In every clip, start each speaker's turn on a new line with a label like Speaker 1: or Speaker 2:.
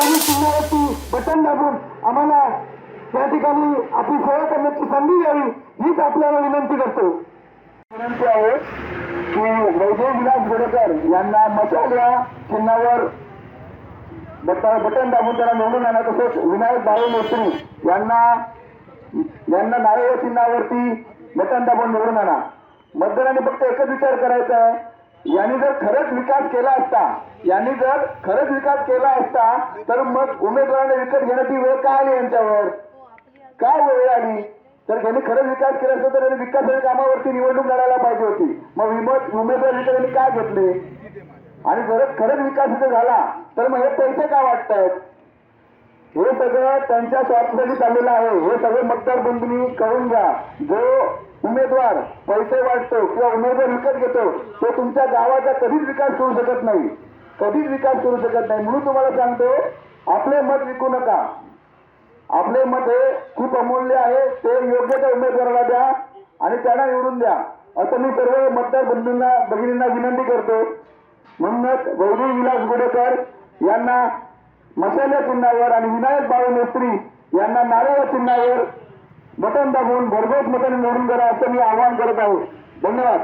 Speaker 1: Police चिन्हावरती button दाबून आम्हाला त्या ठिकाणी आपली सेवा करण्याची संधी द्यावी हीच आपल्याला विनंती करतो. विनंती आहे की वैजय विलास गोडेकर यांना मशाल या चिन्हावर बटन दाबून त्याला निवडून आणा तसंच विनायक भाऊ मेत्री यांना यांना नारळ चिन्हावरती बटन दाबून निवडून आणा. मतदारांनी फक्त एकच विचार करायचा आहे यांनी जर खरंच विकास केला असता यांनी जर खरंच विकास केला असता तर मग उमेदवाराने विकत घेण्याची वेळ का आली यांच्यावर? काय वेळ आली? तर त्यांनी खरंच विकास केला असता तर त्यांनी विकासाच्या कामावरती निवडणूक लढायला पाहिजे होती. मग विमत उमेदवार विकत त्यांनी काय घेतले? आणि जर खरंच विकास इथे झाला तर मग हे पैसे का वाटतायत? हे सगळं त्यांच्या स्वार्थासाठी चाललेलं आहे. हे सगळे मतदार बंधूंनी कळून घ्या. जो उमेदवार पैसे वाटतो किंवा उमेदवार विकत घेतो तो तुमच्या गावाचा कधीच विकास करू शकत नाही. कधीच विकास करू शकत नाही. म्हणून तुम्हाला सांगतो आपले मत विकू नका. आपले मत हे खूप अमूल्य आहे. ते योग्य त्या उमेदवाराला द्या आणि त्यांना निवडून द्या. असं मी सर्व मतदार बंधूंना भगिनींना विनंती करतो. म्हणूनच गौरी विलास गुडेकर यांना मसाल्या चिन्हावर आणि विनायक बाळू मेस्त्री यांना नारळ चिन्हावर बटन दाबून भरघोस मताने निवडून करा असं मी आवाहन करत आहे. धन्यवाद.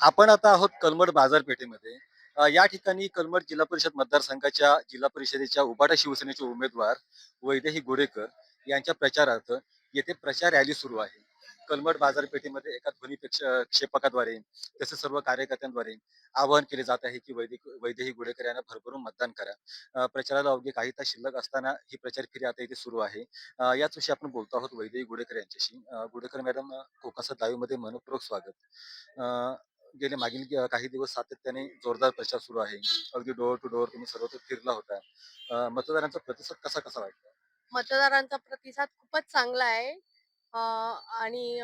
Speaker 2: आपण आता आहोत कलमड बाजारपेठेमध्ये. या ठिकाणी कलमड जिल्हा परिषद मतदारसंघाच्या जिल्हा परिषदेच्या उबाटा शिवसेनेचे उमेदवार वैदेही गोडेकर यांच्या प्रचारार्थ येथे प्रचार रॅली सुरू आहे. कलमट बाजारपेठेमध्ये एका ध्वनी क्षेपकाद्वारे तसेच सर्व कार्यकर्त्यांद्वारे आवाहन केले जात आहे की वैदिक वैदेही गुडेकर यांना भरभरून मतदान करा. प्रचाराला अवघे काही तास शिल्लक असताना ही प्रचार फेरी आता इथे सुरू आहे. याच विषयी आपण बोलतो आहोत वैदेही गुडेकर यांच्याशी गुडेकर मॅडम कोकासा लाईव्हमध्ये मनपूर्वक स्वागत. गेले मागील काही दिवस सातत्याने जोरदार प्रचार सुरू आहे. अगदी डोअर टू डोअर तुम्ही सर्वत्र फिरला होता. मतदारांचा प्रतिसाद कसा कसा वाटतो
Speaker 3: मतदारांचा प्रतिसाद खूपच चांगला आहे. आणि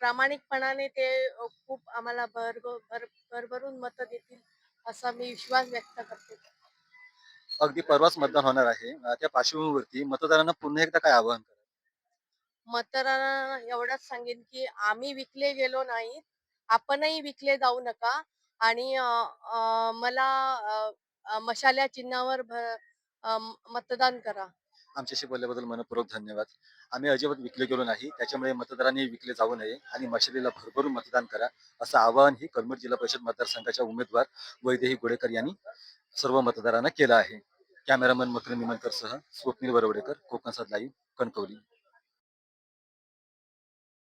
Speaker 3: प्रामाणिकपणाने ते खूप आम्हाला भर भर भरभरून मतं देतील असा मी विश्वास व्यक्त करते.
Speaker 2: अगदी परवाच मतदान होणार आहे. त्या पार्श्वभूमीवरती मतदारांना पुन्हा एकदा काय आवाहन करा
Speaker 3: मतदारांना एवढंच सांगेन की आम्ही विकले गेलो नाही आपणही विकले जाऊ नका. आणि मला मशाल्या चिन्हावर मतदान करा.
Speaker 2: आमच्याशी बोलल्याबद्दल मनपूर्वक धन्यवाद. आम्ही अजिबात विकले गेलो नाही त्याच्यामुळे मतदारांनी विकले जाऊ नये आणि मशालीला भरभरून मतदान करा असं आवाहन ही कलमड जिल्हा परिषद मतदारसंघाच्या उमेदवार वैदेही गोडेकर यांनी सर्व मतदारांना केलं आहे. कॅमेरामन मकर निमनकर सह स्वप्नील बरवडेकर कोकण लाईव्ह कणकवली.